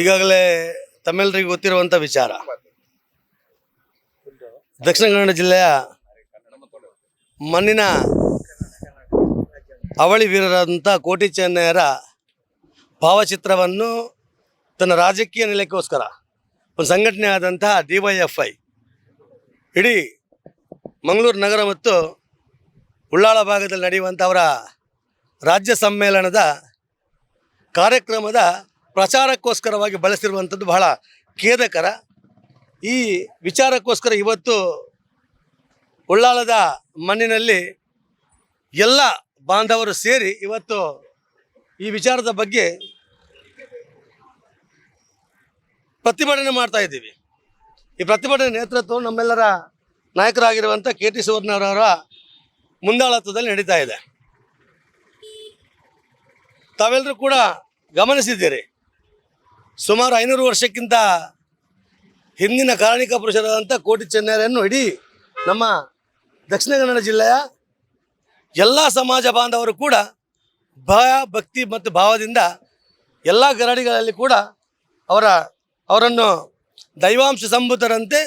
ಈಗಾಗಲೇ ತಮ್ಮೆಲ್ಲರಿಗೂ ಗೊತ್ತಿರುವಂಥ ವಿಚಾರ. ದಕ್ಷಿಣ ಕನ್ನಡ ಜಿಲ್ಲೆಯ ಮಣ್ಣಿನ ಅವಳಿ ವೀರರಾದಂಥ ಕೋಟಿ ಚೆನ್ನಯ್ಯರ ಭಾವಚಿತ್ರವನ್ನು ತನ್ನ ರಾಜಕೀಯ ನೆಲೆಗೋಸ್ಕರ, ಒಂದು ಸಂಘಟನೆ ಆದಂತಹ ಡಿ ಇಡೀ ಮಂಗಳೂರು ನಗರ ಮತ್ತು ಉಳ್ಳಾಳ ಭಾಗದಲ್ಲಿ ನಡೆಯುವಂಥವರ ರಾಜ್ಯ ಸಮ್ಮೇಳನದ ಕಾರ್ಯಕ್ರಮದ ಪ್ರಚಾರಕ್ಕೋಸ್ಕರವಾಗಿ ಬಳಸಿರುವಂಥದ್ದು ಬಹಳ ಖೇದಕರ. ಈ ವಿಚಾರಕ್ಕೋಸ್ಕರ ಇವತ್ತು ಉಳ್ಳಾಳದ ಮಣ್ಣಿನಲ್ಲಿ ಎಲ್ಲ ಬಾಂಧವರು ಸೇರಿ ಇವತ್ತು ಈ ವಿಚಾರದ ಬಗ್ಗೆ ಪ್ರತಿಭಟನೆ ಮಾಡ್ತಾ ಇದ್ದೀವಿ. ಈ ಪ್ರತಿಭಟನೆ ನೇತೃತ್ವ ನಮ್ಮೆಲ್ಲರ ನಾಯಕರಾಗಿರುವಂಥ ಕೆ ಟಿ ಸುವರ್ಣರವರ ಮುಂದಾಳತ್ವದಲ್ಲಿ ನಡೀತಾ ಇದೆ. ತಾವೆಲ್ಲರೂ ಕೂಡ ಗಮನಿಸಿದ್ದೀರಿ. ಸುಮಾರು ಐನೂರು ವರ್ಷಕ್ಕಿಂತ ಹಿಂದಿನ ಕಾರಣಿಕ ಪುರುಷರಾದಂಥ ಕೋಟಿ ಚೆನ್ನೈರನ್ನು ಇಡೀ ನಮ್ಮ ದಕ್ಷಿಣ ಕನ್ನಡ ಜಿಲ್ಲೆಯ ಎಲ್ಲ ಸಮಾಜ ಬಾಂಧವರು ಕೂಡ ಭಯ, ಭಕ್ತಿ ಮತ್ತು ಭಾವದಿಂದ ಎಲ್ಲ ಗರಡಿಗಳಲ್ಲಿ ಕೂಡ ಅವರ, ಅವರನ್ನು ದೈವಾಂಶ ಸಂಭೂತರಂತೆ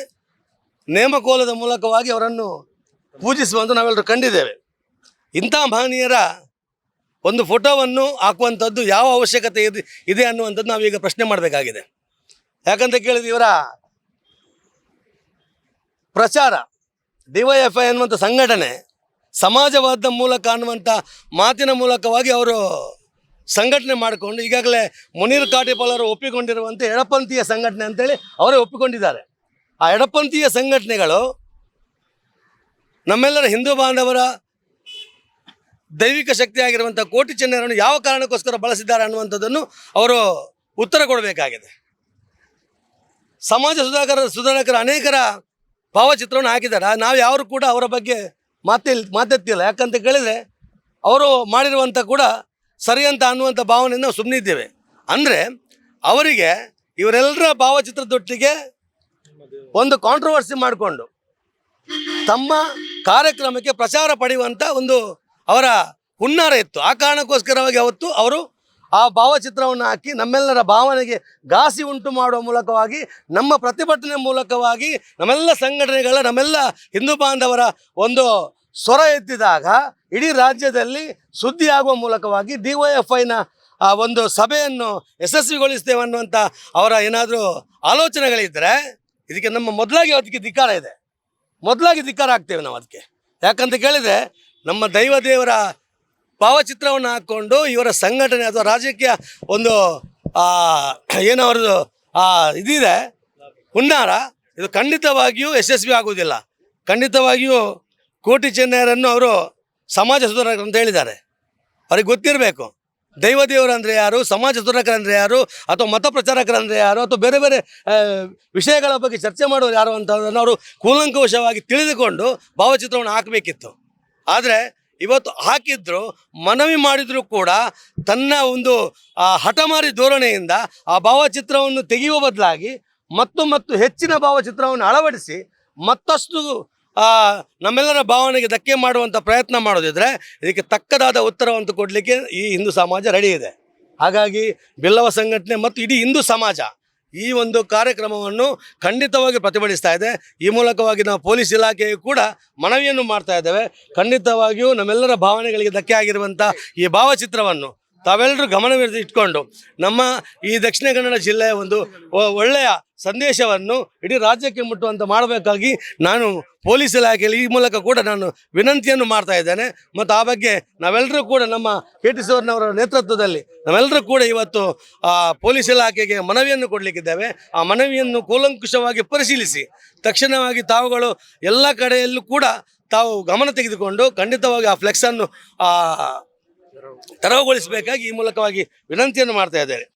ನೇಮಕೋಲದ ಮೂಲಕವಾಗಿ ಅವರನ್ನು ಪೂಜಿಸುವಂತ ನಾವೆಲ್ಲರೂ ಕಂಡಿದ್ದೇವೆ. ಇಂಥ ಮಹನೀಯರ ಒಂದು ಫೋಟೋವನ್ನು ಹಾಕುವಂಥದ್ದು ಯಾವ ಅವಶ್ಯಕತೆ ಇದೆ ಇದೆ ಅನ್ನುವಂಥದ್ದು ನಾವೀಗ ಪ್ರಶ್ನೆ ಮಾಡಬೇಕಾಗಿದೆ. ಯಾಕಂತ ಕೇಳಿದ್ರೆ ಇವರ ಪ್ರಚಾರ, ಡಿ ವೈ ಐ ಅನ್ನುವಂಥ ಸಂಘಟನೆ ಸಮಾಜವಾದ ಮೂಲಕ ಅನ್ನುವಂಥ ಮಾತಿನ ಮೂಲಕವಾಗಿ ಅವರು ಸಂಘಟನೆ ಮಾಡಿಕೊಂಡು ಈಗಾಗಲೇ ಮುನೀರ್ ಕಾಟಿಪಾಲ್ ಅವರು ಒಪ್ಪಿಕೊಂಡಿರುವಂಥ ಎಡಪಂಥೀಯ ಸಂಘಟನೆ ಅಂತೇಳಿ ಅವರೇ ಒಪ್ಪಿಕೊಂಡಿದ್ದಾರೆ. ಆ ಎಡಪಂಥೀಯ ಸಂಘಟನೆಗಳು ನಮ್ಮೆಲ್ಲರ ಹಿಂದೂ ಬಾಂಧವರ ದೈವಿಕ ಶಕ್ತಿಯಾಗಿರುವಂಥ ಕೋಟಿ ಚೆನ್ನರನ್ನು ಯಾವ ಕಾರಣಕ್ಕೋಸ್ಕರ ಬಳಸಿದ್ದಾರೆ ಅನ್ನುವಂಥದ್ದನ್ನು ಅವರು ಉತ್ತರ ಕೊಡಬೇಕಾಗಿದೆ. ಸಮಾಜ ಸುಧಾಕರ ಸುಧಾರಕರ ಅನೇಕರ ಭಾವಚಿತ್ರವನ್ನು ಹಾಕಿದ್ದಾರೆ. ನಾವು ಯಾರು ಕೂಡ ಅವರ ಬಗ್ಗೆ ಮಾತೆ ಮಾತೆತ್ತಿಲ್ಲ. ಯಾಕಂತ ಕೇಳಿದರೆ ಅವರು ಮಾಡಿರುವಂಥ ಕೂಡ ಸರಿ ಅಂತ ಅನ್ನುವಂಥ ಭಾವನೆಯಿಂದ ನಾವು ಸುಮ್ಮನಿದ್ದೇವೆ ಅಂದರೆ ಅವರಿಗೆ ಇವರೆಲ್ಲರ ಭಾವಚಿತ್ರದೊಟ್ಟಿಗೆ ಒಂದು ಕಾಂಟ್ರವರ್ಸಿ ಮಾಡಿಕೊಂಡು ತಮ್ಮ ಕಾರ್ಯಕ್ರಮಕ್ಕೆ ಪ್ರಚಾರ ಪಡೆಯುವಂಥ ಒಂದು ಅವರ ಹುನ್ನಾರ ಇತ್ತು. ಆ ಕಾರಣಕ್ಕೋಸ್ಕರವಾಗಿ ಅವತ್ತು ಅವರು ಆ ಭಾವಚಿತ್ರವನ್ನು ಹಾಕಿ ನಮ್ಮೆಲ್ಲರ ಭಾವನೆಗೆ ಘಾಸಿ ಉಂಟು ಮಾಡುವ ಮೂಲಕವಾಗಿ, ನಮ್ಮ ಪ್ರತಿಭಟನೆ ಮೂಲಕವಾಗಿ ನಮ್ಮೆಲ್ಲ ಸಂಘಟನೆಗಳ, ನಮ್ಮೆಲ್ಲ ಹಿಂದೂ ಬಾಂಧವರ ಒಂದು ಸ್ವರ ಎತ್ತಿದಾಗ ಇಡೀ ರಾಜ್ಯದಲ್ಲಿ ಸುದ್ದಿ ಆಗುವ ಮೂಲಕವಾಗಿ ಡಿ ವೈ ಎಫ್ ಐನ ಆ, ಒಂದು ಸಭೆಯನ್ನು ಯಶಸ್ವಿಗೊಳಿಸ್ತೇವೆ ಅನ್ನುವಂಥ ಅವರ ಏನಾದರೂ ಆಲೋಚನೆಗಳಿದ್ದರೆ ಇದಕ್ಕೆ ನಮ್ಮ ಮೊದಲಾಗಿ ಅದಕ್ಕೆ ಧಿಕ್ಕಾರ ಇದೆ. ಮೊದಲಾಗಿ ಧಿಕ್ಕಾರ ಆಗ್ತೇವೆ ನಾವು ಅದಕ್ಕೆ. ಯಾಕಂತ ಕೇಳಿದರೆ ನಮ್ಮ ದೈವ ದೇವರ ಭಾವಚಿತ್ರವನ್ನು ಹಾಕ್ಕೊಂಡು ಇವರ ಸಂಘಟನೆ ಅಥವಾ ರಾಜಕೀಯ ಒಂದು ಏನು ಅವ್ರದ್ದು ಇದಿದೆ. ಹುನ್ನಾರ. ಇದು ಖಂಡಿತವಾಗಿಯೂ ಯಶಸ್ವಿ ಆಗುವುದಿಲ್ಲ. ಖಂಡಿತವಾಗಿಯೂ ಕೋಟಿ ಚೆನ್ನೈರನ್ನು ಅವರು ಸಮಾಜ ಸುಧಾರಕರು ಅಂತ ಹೇಳಿದ್ದಾರೆ. ಅವ್ರಿಗೆ ಗೊತ್ತಿರಬೇಕು. ದೈವ ದೇವರು ಅಂದರೆ ಯಾರು, ಸಮಾಜ ಸುಧಾರಕರಂದರೆ ಯಾರು, ಅಥವಾ ಮತ ಪ್ರಚಾರಕರಂದರೆ ಯಾರು, ಅಥವಾ ಬೇರೆ ಬೇರೆ ವಿಷಯಗಳ ಬಗ್ಗೆ ಚರ್ಚೆ ಮಾಡೋರು ಯಾರು ಅಂತ ಅವರು ಕೂಲಂಕುಷವಾಗಿ ತಿಳಿದುಕೊಂಡು ಭಾವಚಿತ್ರವನ್ನು ಹಾಕಬೇಕಿತ್ತು. ಆದರೆ ಇವತ್ತು ಹಾಕಿದ್ರು, ಮನವಿ ಮಾಡಿದರೂ ಕೂಡ ತನ್ನ ಒಂದು ಹಠಮಾರಿ ಧೋರಣೆಯಿಂದ ಆ ಭಾವಚಿತ್ರವನ್ನು ತೆಗೆಯುವ ಬದಲಾಗಿ ಮತ್ತು ಮತ್ತು ಹೆಚ್ಚಿನ ಭಾವಚಿತ್ರವನ್ನು ಅಳವಡಿಸಿ ಮತ್ತಷ್ಟು ನಮ್ಮೆಲ್ಲರ ಭಾವನೆಗೆ ಧಕ್ಕೆ ಮಾಡುವಂಥ ಪ್ರಯತ್ನ ಮಾಡೋದಿದ್ರೆ ಇದಕ್ಕೆ ತಕ್ಕದಾದ ಉತ್ತರವನ್ನು ಕೊಡಲಿಕ್ಕೆ ಈ ಹಿಂದೂ ಸಮಾಜ ರೆಡಿ ಇದೆ. ಹಾಗಾಗಿ ಬಿಲ್ಲವ ಸಂಘಟನೆ ಮತ್ತು ಇಡೀ ಹಿಂದೂ ಸಮಾಜ ಈ ಒಂದು ಕಾರ್ಯಕ್ರಮವನ್ನು ಖಂಡಿತವಾಗಿ ಪ್ರತಿಭಟಿಸ್ತಾ ಇದೆ. ಈ ಮೂಲಕವಾಗಿ ನಾವು ಪೊಲೀಸ್ ಇಲಾಖೆಯು ಕೂಡ ಮನವಿಯನ್ನು ಮಾಡ್ತಾ ಇದ್ದೇವೆ. ಖಂಡಿತವಾಗಿಯೂ ನಮ್ಮೆಲ್ಲರ ಭಾವನೆಗಳಿಗೆ ಧಕ್ಕೆ ಆಗಿರುವಂಥ ಈ ಭಾವಚಿತ್ರವನ್ನು ತಾವೆಲ್ಲರೂ ಗಮನವಿರಿಸಿ ಇಟ್ಕೊಂಡು ನಮ್ಮ ಈ ದಕ್ಷಿಣ ಕನ್ನಡ ಜಿಲ್ಲೆಯ ಒಂದು ಒಳ್ಳೆಯ ಸಂದೇಶವನ್ನು ಇಡೀ ರಾಜ್ಯಕ್ಕೆ ಮುಟ್ಟುವಂತೆ ಮಾಡಬೇಕಾಗಿ ನಾನು ಪೊಲೀಸ್ ಇಲಾಖೆಯಲ್ಲಿ ಈ ಮೂಲಕ ಕೂಡ ನಾನು ವಿನಂತಿಯನ್ನು ಮಾಡ್ತಾ ಇದ್ದೇನೆ. ಮತ್ತು ಆ ಬಗ್ಗೆ ನಾವೆಲ್ಲರೂ ಕೂಡ ನಮ್ಮ ಕೆ ಟಿ ಅವರ ನೇತೃತ್ವದಲ್ಲಿ ನಾವೆಲ್ಲರೂ ಕೂಡ ಇವತ್ತು ಪೊಲೀಸ್ ಇಲಾಖೆಗೆ ಮನವಿಯನ್ನು ಕೊಡಲಿಕ್ಕಿದ್ದೇವೆ. ಆ ಮನವಿಯನ್ನು ಕೂಲಂಕುಷವಾಗಿ ಪರಿಶೀಲಿಸಿ ತಕ್ಷಣವಾಗಿ ತಾವುಗಳು ಎಲ್ಲ ಕಡೆಯಲ್ಲೂ ಕೂಡ ತಾವು ಗಮನ ತೆಗೆದುಕೊಂಡು ಖಂಡಿತವಾಗಿ ಆ ಫ್ಲೆಕ್ಸನ್ನು ತೆರವುಗೊಳಿಸಬೇಕಾಗಿ ಈ ಮೂಲಕವಾಗಿ ವಿನಂತಿಯನ್ನು ಮಾಡ್ತಾ ಇದ್ದಾರೆ